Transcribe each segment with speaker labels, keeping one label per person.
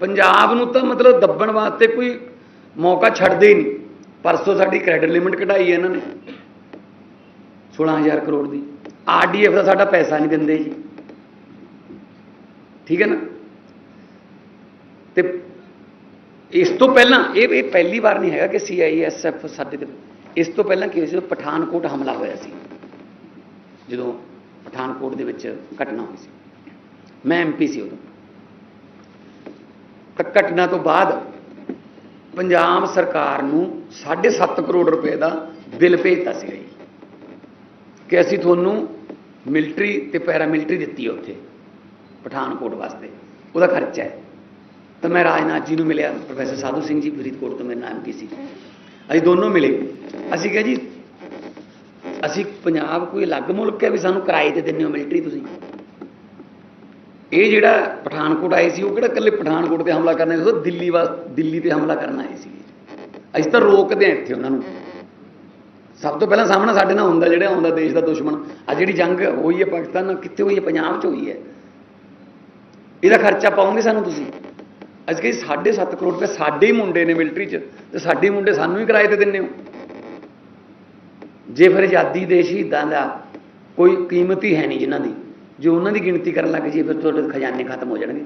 Speaker 1: ਪੰਜਾਬ ਨੂੰ ਤਾਂ ਮਤਲਬ ਦੱਬਣ ਵਾਸਤੇ ਕੋਈ ਮੌਕਾ ਛੱਡਦੇ ਹੀ ਨਹੀਂ। ਪਰਸੋਂ ਸਾਡੀ ਕ੍ਰੈਡਿਟ ਲਿਮਿਟ ਕਢਾਈ ਹੈ ਇਹਨਾਂ ਨੇ। 16000 ਕਰੋੜ ਦੀ। ਆਰਡੀਐਫ ਦਾ ਸਾਡਾ ਪੈਸਾ ਨਹੀਂ ਦਿੰਦੇ ਜੀ। ਠੀਕ ਹੈ ਨਾ? ਤੇ ਇਸ ਤੋਂ ਪਹਿਲਾਂ, ਇਹ ਇਹ ਪਹਿਲੀ ਵਾਰ ਨਹੀਂ ਹੈਗਾ ਕਿ ਸੀਆਈਐਸਐਫ ਸਾਡੇ ਤੇ ਇਸ ਤੋਂ ਪਹਿਲਾਂ ਕੀ ਹੋਇਆ ਸੀ ਪਠਾਨਕੋਟ ਹਮਲਾ ਹੋਇਆ ਸੀ। ਜਦੋਂ ਪਠਾਨਕੋਟ ਦੇ ਵਿੱਚ ਘਟਨਾ ਹੋਈ ਸੀ। ਮੈਂ ਐਮਪੀ ਸੀ ਉਦੋਂ। ਤਾਂ ਘਟਨਾ ਤੋਂ ਬਾਅਦ ਪੰਜਾਬ ਸਰਕਾਰ ਨੂੰ 7.5 ਕਰੋੜ ਰੁਪਏ ਦਾ ਬਿੱਲ ਭੇਜਤਾ ਸੀ ਜੀ ਕਿ ਅਸੀਂ ਤੁਹਾਨੂੰ ਮਿਲਟਰੀ ਤੇ ਪੈਰਾਮਿਲਟਰੀ ਦਿੱਤੀ ਹੈ ਉੱਥੇ, ਪਠਾਨਕੋਟ ਵਾਸਤੇ। ਉਹਦਾ ਖਰਚਾ ਹੈ। ਤਾਂ ਮੈਂ ਰਾਜਨਾਥ ਜੀ ਨੂੰ ਮਿਲਿਆ, ਪ੍ਰੋਫੈਸਰ ਸਾਧੂ ਸਿੰਘ ਜੀ, ਫਰੀਦਕੋਟ ਤੋਂ ਮੇਰੇ ਨਾਮ ਕੀ ਸੀ। ਅਸੀਂ ਦੋਨੋਂ ਮਿਲੇ। ਅਸੀਂ ਕਿਹਾ ਜੀ, ਅਸੀਂ ਪੰਜਾਬ ਕੋਈ ਅਲੱਗ ਮੁਲਕ ਹੈ ਵੀ ਸਾਨੂੰ ਕਿਰਾਏ ਤੇ ਦਿੰਦੇ ਹੋ ਮਿਲਟਰੀ ਤੁਸੀਂ? ਇਹ ਜਿਹੜਾ ਪਠਾਨਕੋਟ ਆਏ ਸੀ, ਉਹ ਕਿਹੜਾ ਇਕੱਲੇ ਪਠਾਨਕੋਟ ਤੇ ਹਮਲਾ ਕਰਨਾ ਸੀ ਦਿੱਲੀ ਵਾਸ, ਦਿੱਲੀ ਤੇ ਹਮਲਾ ਕਰਨ ਆਏ ਸੀ। ਅਸੀਂ ਤਾਂ ਰੋਕਦੇ ਹਾਂ ਇੱਥੇ ਉਹਨਾਂ ਨੂੰ। ਸਭ ਤੋਂ ਪਹਿਲਾਂ ਸਾਹਮਣਾ ਸਾਡੇ ਨਾਲ ਹੁੰਦਾ ਜਿਹੜਾ ਆਉਂਦਾ ਦੇਸ਼ ਦਾ ਦੁਸ਼ਮਣ। ਆ ਜਿਹੜੀ ਜੰਗ ਹੋਈ ਹੈ ਪਾਕਿਸਤਾਨ ਨਾਲ, ਕਿੱਥੇ ਹੋਈ ਹੈ? ਪੰਜਾਬ 'ਚ ਹੋਈ ਹੈ। ਇਹਦਾ ਖਰਚਾ ਪਾਉਂਗੇ ਸਾਨੂੰ ਤੁਸੀਂ? ਅੱਜ ਕਿ 7.5 ਕਰੋੜ ਰੁਪਏ ਸਾਡੇ ਹੀ ਮੁੰਡੇ ਨੇ ਮਿਲਟਰੀ 'ਚ, ਤੇ ਸਾਡੇ ਮੁੰਡੇ ਸਾਨੂੰ ਹੀ ਕਿਰਾਏ ਤੇ ਦਿੰਦੇ ਹੋ। ਜੇ ਫਿਰ ਆਜ਼ਾਦੀ ਦੇ ਸ਼ਹੀਦਾਂ ਦਾ ਕੋਈ ਕੀਮਤ ਹੀ ਹੈ ਨਹੀਂ ਜਿਨ੍ਹਾਂ ਦੀ। ਜੋ ਉਹਨਾਂ ਦੀ ਗਿਣਤੀ ਕਰਨ ਲੱਗ ਜੀ ਫਿਰ ਤੁਹਾਡੇ ਖਜ਼ਾਨੇ ਖਤਮ ਹੋ ਜਾਣਗੇ।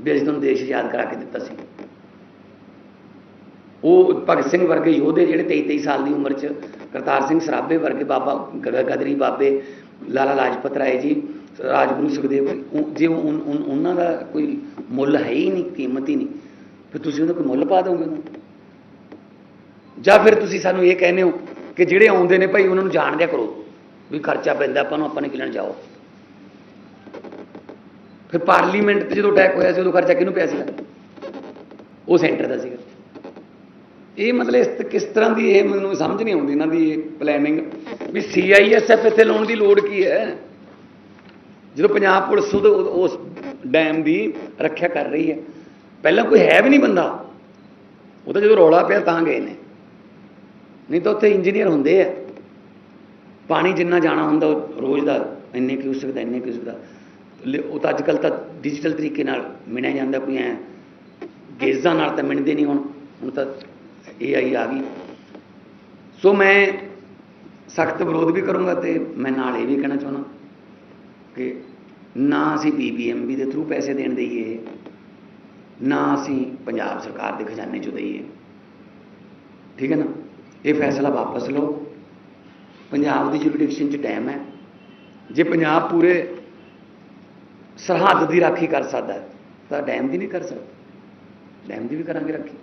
Speaker 1: ਵੀ ਅਸੀਂ ਤੁਹਾਨੂੰ ਦੇਸ਼ ਯਾਦ ਕਰਾ ਕੇ ਦਿੱਤਾ ਸੀ। ਉਹ ਭਗਤ ਸਿੰਘ ਵਰਗੇ ਯੋਧੇ ਜਿਹੜੇ 23 23 ਸਾਲ ਦੀ ਉਮਰ 'ਚ, ਕਰਤਾਰ ਸਿੰਘ ਸਰਾਭੇ ਵਰਗੇ ਬਾਬਾ, ਗ- ਗਦਰੀ ਬਾਬੇ ਲਾਲਾ ਲਾਜਪਤ ਰਾਏ ਜੀ, ਰਾਜਗੁਰੂ ਸੁਖਦੇਵ ਉਹ- ਜੇ ਉਹਨਾਂ ਦਾ ਕੋਈ ਮੁੱਲ ਹੈ ਹੀ ਨਹੀਂ, ਕੀਮਤ ਹੀ ਨਹੀਂ, ਫਿਰ ਤੁਸੀਂ ਉਹਦਾ ਕੋਈ ਮੁੱਲ ਪਾ ਦੋਗੇ ਉਹਨੂੰ? ਜਾਂ ਫਿਰ ਤੁਸੀਂ ਸਾਨੂੰ ਇਹ ਕਹਿੰਦੇ ਹੋ ਕਿ ਜਿਹੜੇ ਆਉਂਦੇ ਨੇ ਭਾਈ ਉਹਨਾਂ ਨੂੰ ਜਾਣ ਦਿਆ ਕਰੋ, ਵੀ ਖਰਚਾ ਪੈਂਦਾ, ਆਪਾਂ ਨੂੰ, ਆਪਾਂ ਨੇ ਕਿਲਣ ਜਾਓ? ਫਿਰ ਪਾਰਲੀਮੈਂਟ ਤੇ ਜਦੋਂ ਅਟੈਕ ਹੋਇਆ ਸੀ, ਉਦੋਂ ਖਰਚਾ ਕਿਹਨੂੰ ਪਿਆ ਸੀਗਾ? ਉਹ ਸੈਂਟਰ ਦਾ ਸੀਗਾ। ਇਹ ਮਤਲਬ ਇਸ ਕਿਸ ਤਰ੍ਹਾਂ ਦੀ ਇਹ ਮੈਨੂੰ ਸਮਝ ਨਹੀਂ ਆਉਂਦੀ ਇਹਨਾਂ ਦੀ ਪਲੈਨਿੰਗ ਵੀ ਸੀਆਈਐਸਐਫ ਇੱਥੇ ਲਾਉਣ ਦੀ ਲੋੜ ਕੀ ਹੈ? ਜਦੋਂ ਪੰਜਾਬ ਪੁਲਿਸ ਉਹਦੇ- ਉਸ ਡੈਮ ਦੀ ਰੱਖਿਆ ਕਰ ਰਹੀ ਹੈ। ਪਹਿਲਾਂ ਕੋਈ ਹੈ ਵੀ ਨਹੀਂ ਬੰਦਾ। ਉਹ ਤਾਂ ਜਦੋਂ ਰੌਲਾ ਪਿਆ ਤਾਂ ਗਏ ਨੇ। ਨਹੀਂ ਤਾਂ ਉੱਥੇ ਇੰਜੀਨੀਅਰ ਹੁੰਦੇ ਆ। ਪਾਣੀ ਜਿੰਨਾ ਜਾਣਾ ਹੁੰਦਾ, ਉਹ ਰੋਜ਼ ਦਾ ਇੰਨੇ ਕਿਊਸਕ ਦਾ, ਇੰਨੇ ਕਿਊਸਕ ਦਾ। ਉਹ ਤਾਂ ਅੱਜ ਕੱਲ ਤਾਂ ਡਿਜੀਟਲ ਤਰੀਕੇ ਨਾਲ ਮਿਣਿਆ ਜਾਂਦਾ ਕੋਈ ਐ। ਗੇਜ਼ਾਂ ਨਾਲ ਤਾਂ ਮਿਣਦੇ ਨਹੀਂ ਹੁਣ। ਹੁਣ ਤਾਂ ਏਆਈ ਆ ਗਈ। ਸੋ ਮੈਂ ਸਖਤ ਵਿਰੋਧ ਵੀ ਕਰੂੰਗਾ ਤੇ ਮੈਂ ਨਾਲ ਇਹ ਵੀ ਕਹਿਣਾ ਚਾਹੁੰਦਾ ਕਿ ਨਾ ਅਸੀਂ ਬੀਬੀਐਮਬੀ ਦੇ ਥਰੂ ਪੈਸੇ ਦੇਣ ਦਈਏ, ਨਾ ਅਸੀਂ ਪੰਜਾਬ ਸਰਕਾਰ ਦੇ ਖਜ਼ਾਨੇ ਚੋਂ ਦਈਏ। ਠੀਕ ਹੈ ਨਾ? ਇਹ ਫੈਸਲਾ ਵਾਪਸ ਲਓ। ਪੰਜਾਬ ਦੀ ਜੁਰਿਡਿਕਸ਼ਨ 'ਚ ਟਾਈਮ ਹੈ। ਜੇ ਪੰਜਾਬ ਪੂਰੇ ਸਰਹੱਦ ਦੀ ਰਾਖੀ ਕਰ ਸਕਦਾ ਤਾਂ ਡੈਮ ਦੀ ਨਹੀਂ ਕਰ ਸਕਦਾ। ਡੈਮ ਦੀ ਵੀ ਕਰਾਂਗੇ ਰਾਖੀ।